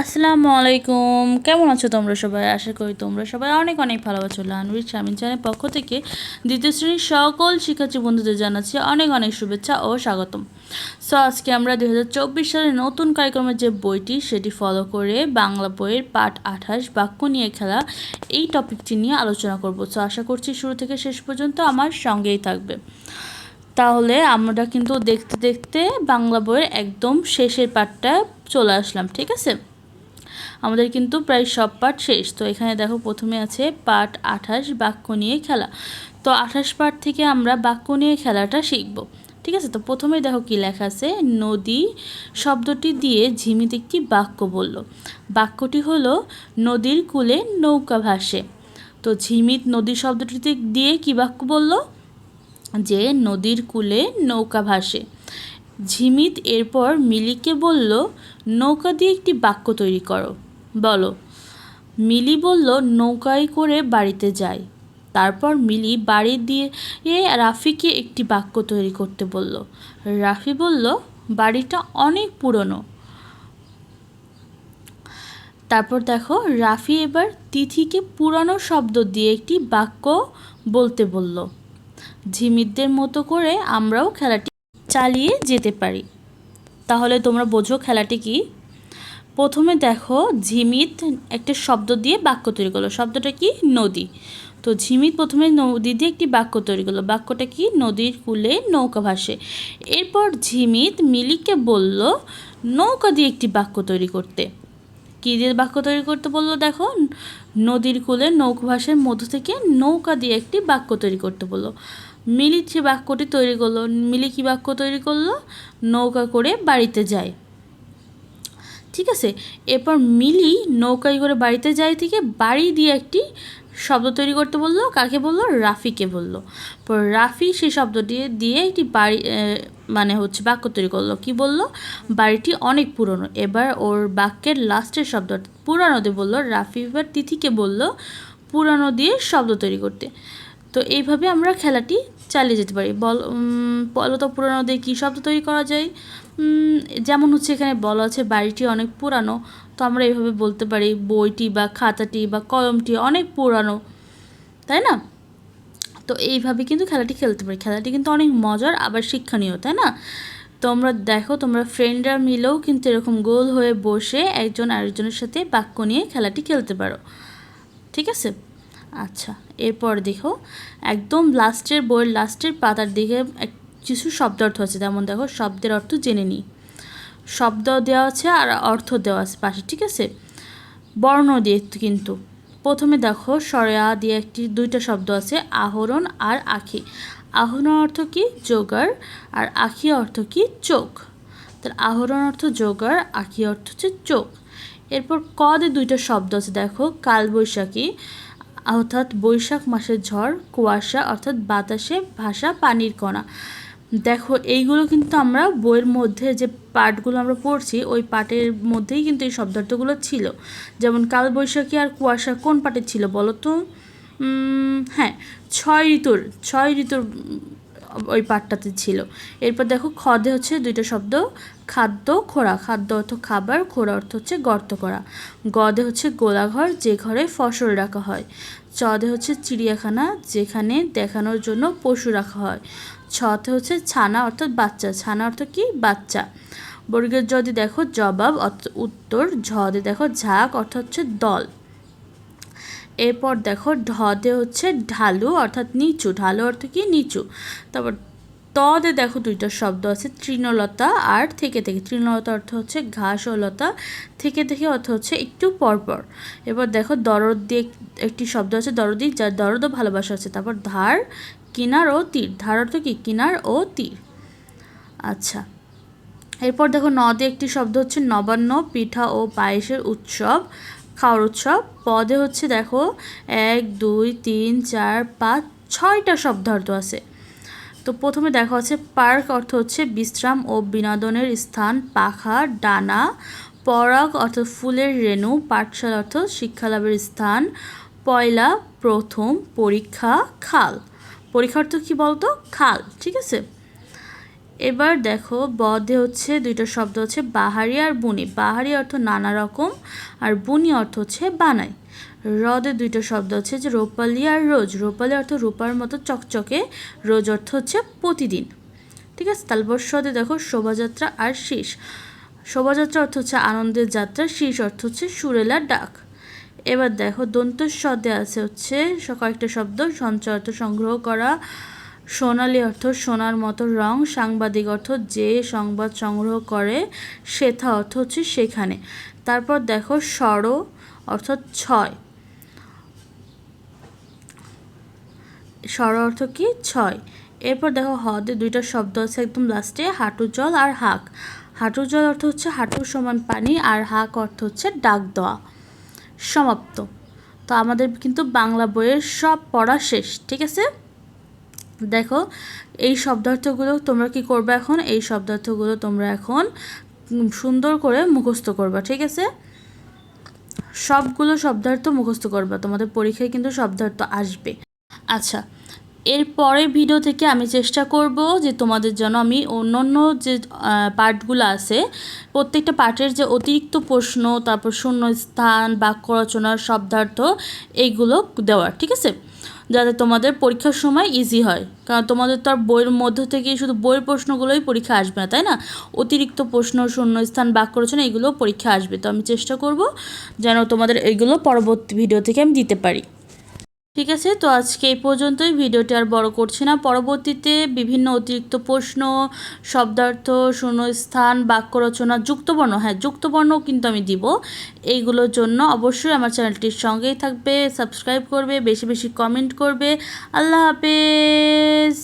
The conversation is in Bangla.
আসসালামু আলাইকুম। কেমন আছো তোমরা সবাই? আশা করি তোমরা সবাই অনেক অনেক ভালো আছো। লানবির স্বামী চ্যানেলের পক্ষ থেকে দ্বিতীয় শ্রেণির সকল শিক্ষার্থী বন্ধুদের জানাচ্ছি অনেক অনেক শুভেচ্ছা ও স্বাগতম। সো আজকে আমরা দু চব্বিশ সালের নতুন কার্যক্রমের যে বইটি, সেটি ফলো করে বাংলা বইয়ের পাঠ আঠাশ, বাক্য নিয়ে খেলা, এই টপিকটি নিয়ে আলোচনা করব। সো আশা করছি শুরু থেকে শেষ পর্যন্ত আমার সঙ্গেই থাকবে। তাহলে আমরা কিন্তু দেখতে দেখতে বাংলা বইয়ের একদম শেষের পাঠটা চলে আসলাম, ঠিক আছে? আমাদের কিন্তু প্রায় সব পাঠ শেষ। তো এখানে দেখো প্রথমে আছে পাঠ আঠাশ, বাক্য নিয়ে খেলা। তো আঠাশ পাঠ থেকে আমরা বাক্য নিয়ে খেলাটা শিখব, ঠিক আছে? তো প্রথমে দেখো কি লেখা আছে, নদী শব্দটি দিয়ে ঝিমিত একটি বাক্য বলল। বাক্যটি হলো, নদীর কূলে নৌকা ভাসে। তো ঝিমিত নদী শব্দটি দিয়ে কি বাক্য বলল? যে নদীর কূলে নৌকা ভাসে। ঝিমিত এরপর মিলিকে বলল, নৌকা দিয়ে একটি বাক্য তৈরি করো। বলো। মিলি বলল, নৌকায় করে বাড়িতে যাই। তারপর মিলি বাড়ি দিয়ে রাফিকে একটি বাক্য তৈরি করতে বলল। রাফি বলল, বাড়িটা অনেক পুরনো। তারপর দেখো, রাফি এবার তিথিকে পুরানো শব্দ দিয়ে একটি বাক্য বলতে বলল। ঝিমিতদের মতো করে আমরাও খেলাটি চালিয়ে যেতে পারি। তাহলে তোমরা বোঝো খেলাটি কি? প্রথমে দেখো, ঝিমিত একটা শব্দ দিয়ে বাক্য তৈরি করল। শব্দটা কি? নদী। তো ঝিমিত প্রথমে নদী দিয়ে একটি বাক্য তৈরি করল। বাক্যটা কি? নদীর কূলে নৌকা ভাসে। এরপর ঝিমিত মিলিকে বলল, নৌকা দিয়ে একটি বাক্য তৈরি করতে। কী দিয়ে বাক্য তৈরি করতে বলল? দেখো, নদীর কূলে নৌকা ভাসের মধ্য থেকে নৌকা দিয়ে একটি বাক্য তৈরি করতে বলল। মিলি যে বাক্যটি তৈরি করল, মিলি কী বাক্য তৈরি করল? নৌকা করে বাড়িতে যায়। ঠিক আছে? এরপর মিলি নৌকায় করে বাড়িতে যায় থেকে বাড়ি দিয়ে একটি শব্দ তৈরি করতে বলল, কাকে বলল? রাফিকে বলল। পর রাফি সেই শব্দটি দিয়ে একটি বাড়ি মানে হচ্ছে বাক্য তৈরি করল। কি বলল? বাড়িটি অনেক পুরনো। এবার ওর বাক্যের লাস্টের শব্দ, পুরানো দিয়ে বলল। রাফি এবার তিথিকে বলল, পুরানো দিয়ে শব্দ তৈরি করতে। তো এইভাবে আমরা খেলাটি চালিয়ে যেতে পারি। বল বলো তো পুরানো দিয়ে কী শব্দ তৈরি করা যায়। যেমন হচ্ছে এখানে বলা আছে, বাড়িটি অনেক পুরানো, তো আমরা এইভাবে বলতে পারি বইটি বা খাতাটি বা কলমটি অনেক পুরানো, তাই না? তো এইভাবে কিন্তু খেলাটি খেলতে পারি। খেলাটি কিন্তু অনেক মজার, আবার শিক্ষণীয়, তাই না? তোমরা দেখো, তোমরা ফ্রেন্ডরা মিলেও কিন্তু এরকম গোল হয়ে বসে একজন আরেকজনের সাথে বাক্য নিয়ে খেলাটি খেলতে পারো। ঠিক আছে? আচ্ছা এরপর দেখো, একদম লাস্টের বইয়ের লাস্টের পাতার দিকে কিছু শব্দার্থ আছে। যেমন দেখো, শব্দের অর্থ জেনে নিই শব্দ দেওয়া আছে আর অর্থ দেওয়া আছে পাশে, ঠিক আছে? বর্ণ দিয়ে কিন্তু। প্রথমে দেখো, সরেয়া দিয়ে একটি, দুইটা শব্দ আছে, আহরণ আর আখি। আহরণ অর্থ কি? যোগার আর আখি অর্থ কি? চোখ। তার আহরণ অর্থ যোগার আখি অর্থ হচ্ছে চোখ। এরপর কদে দুইটা শব্দ আছে, দেখো, কালবৈশাখী। অর্থাৎ বৈশাখ মাসের ঝড়, কুয়াশা অর্থাৎ বাতাসে ভাসা পানির কণা। দেখো, এইগুলো কিন্তু আমরা বইয়ের মধ্যে যে পাঠগুলো আমরা পড়ছি, ওই পাটের মধ্যেই কিন্তু এই শব্দার্থগুলো ছিল। যেমন, কালবৈশাখী আর কুয়াশা কোন পাঠে ছিল বলো তো? হ্যাঁ ছয় ঋতুর ছয় ঋতুর ওই পাঠটাতে ছিল। এরপর দেখো খদে হচ্ছে দুইটা শব্দ, খাদ্য খোরা খাদ্য অর্থ খাবার খোরা অর্থ হচ্ছে গর্ত করা। গদে হচ্ছে গোলাঘর, যে ঘরে ফসল রাখা হয়। চদে হচ্ছে চিড়িয়াখানা, যেখানে দেখানোর জন্য পশু রাখা হয়। ছতে হচ্ছে ছানা, অর্থাৎ বাচ্চা। ছানা অর্থ কি? বাচ্চা। বর্গের যদি দেখো জবাব, অর্থ উত্তর। ঝদে দেখো ঝাঁক, অর্থ হচ্ছে দল। এরপর দেখো ঢদে হচ্ছে ঢালু, অর্থাৎ নিচু। ঢালু অর্থ কি? নিচু। তারপর তদে দেখো দুইটা শব্দ আছে, তৃণলতা আর থেকে থেকে। তৃণলতা অর্থ হচ্ছে ঘাস ও লতা থেকে থেকে অর্থ হচ্ছে একটু পরপর। এবার দেখো দরদ দিয়ে একটি শব্দ আছে, দরদি, যার দরদও ভালোবাসা আছে। তারপর ধার, কিনার ও তীর। ধার অর্থ কি? কিনার ও তীর। আচ্ছা। এরপর দেখো নদে একটি শব্দ হচ্ছে নবান্ন, পিঠা ও পায়েসের উৎসব। খাওয়ার উৎসব। পদে হচ্ছে দেখো এক, দুই, তিন, চার, পাঁচ, ছয়টা শব্দার্থ আছে। তো প্রথমে দেখা হচ্ছে পার্ক অর্থ হচ্ছে বিশ্রাম ও বিনোদনের স্থান, পাখা, ডানা, পরাগ অর্থ ফুলের রেণু, পাঠশালা অর্থ শিক্ষালাভের স্থান, পয়লা, প্রথম, পরীক্ষা, খাল। পরীক্ষার্থ কী বলতো? খাল, ঠিক আছে? এবার দেখো বদে হচ্ছে, দুইটা শব্দ হচ্ছে বাহারি আর বুনি। বাহারি অর্থ নানা রকম আর বুনি অর্থ হচ্ছে বানাই। হ্রদে দুইটা শব্দ হচ্ছে যে রূপালি আর রোজ। রোপালি অর্থ রূপার মতো চকচকে, রোজ অর্থ হচ্ছে প্রতিদিন। ঠিক আছে? তালবস্বদে দেখো শোভাযাত্রা আর শীষ। শোভাযাত্রা অর্থ হচ্ছে আনন্দের যাত্রা, শীষ অর্থ হচ্ছে সুরেলার ডাক। এবার দেখো দন্তস্বদে আছে হচ্ছে কয়েকটা শব্দ, সঞ্চয় অর্থ সংগ্রহ করা সোনালি অর্থ, সোনার মতো রং, সাংবাদিক অর্থ, যে সংবাদ সংগ্রহ করে সেথা অর্থ হচ্ছে সেখানে। তারপর দেখো স্বর অর্থাৎ ছয়। স্বর অর্থ কি? ছয়। এরপর দেখো হদে দুইটা শব্দ আছে একদম লাস্টে, হাঁটু জল আর হাঁক। হাঁটু জল অর্থ হচ্ছে হাঁটুর সমান পানি আর হাঁক অর্থ হচ্ছে ডাক দেওয়া। সমাপ্ত। তো আমাদের কিন্তু বাংলা বইয়ের সব পড়া শেষ, ঠিক আছে? দেখো, এই শব্দার্থগুলো তোমরা কি করবে এখন? এই শব্দার্থগুলো তোমরা এখন সুন্দর করে মুখস্থ করবা, ঠিক আছে? সবগুলো শব্দার্থ মুখস্থ করবা, তোমাদের পরীক্ষায় কিন্তু শব্দার্থ আসবে। আচ্ছা এর পরের ভিডিও থেকে আমি চেষ্টা করব যে তোমাদের জন্য আমি অন্য অন্য যে পার্টগুলো আছে, প্রত্যেকটা পার্টের যে অতিরিক্ত প্রশ্ন, তারপর শূন্য স্থান বাক্য রচনা শব্দার্থ, এইগুলো দেওয়ার, ঠিক আছে? যাতে তোমাদের পরীক্ষার সময় ইজি হয়। কারণ তোমাদের তো আর বইয়ের মধ্য থেকে শুধু বইয়ের প্রশ্নগুলোই পরীক্ষা আসবে না, তাই না? অতিরিক্ত প্রশ্ন, শূন্যস্থান, বাক্য না এগুলো পরীক্ষা আসবে। তো আমি চেষ্টা করব যেন তোমাদের এগুলো পরবর্তী ভিডিও থেকে আমি দিতে পারি। ঠিক আছে? তো আজকে এই পর্যন্তই। ভিডিওটি আর বড় করছি না। পরবর্তীতে বিভিন্ন অতিরিক্ত প্রশ্ন, শব্দার্থ, শূন্যস্থান, বাক্য রচনা, যুক্তবর্ণ হ্যাঁ যুক্তবর্ণ কিন্তু আমি দিব। এইগুলোর জন্য অবশ্যই আমার চ্যানেলটির সঙ্গেই থাকবে, সাবস্ক্রাইব করবে, বেশি বেশি কমেন্ট করবে। আল্লাহ হাফেজ!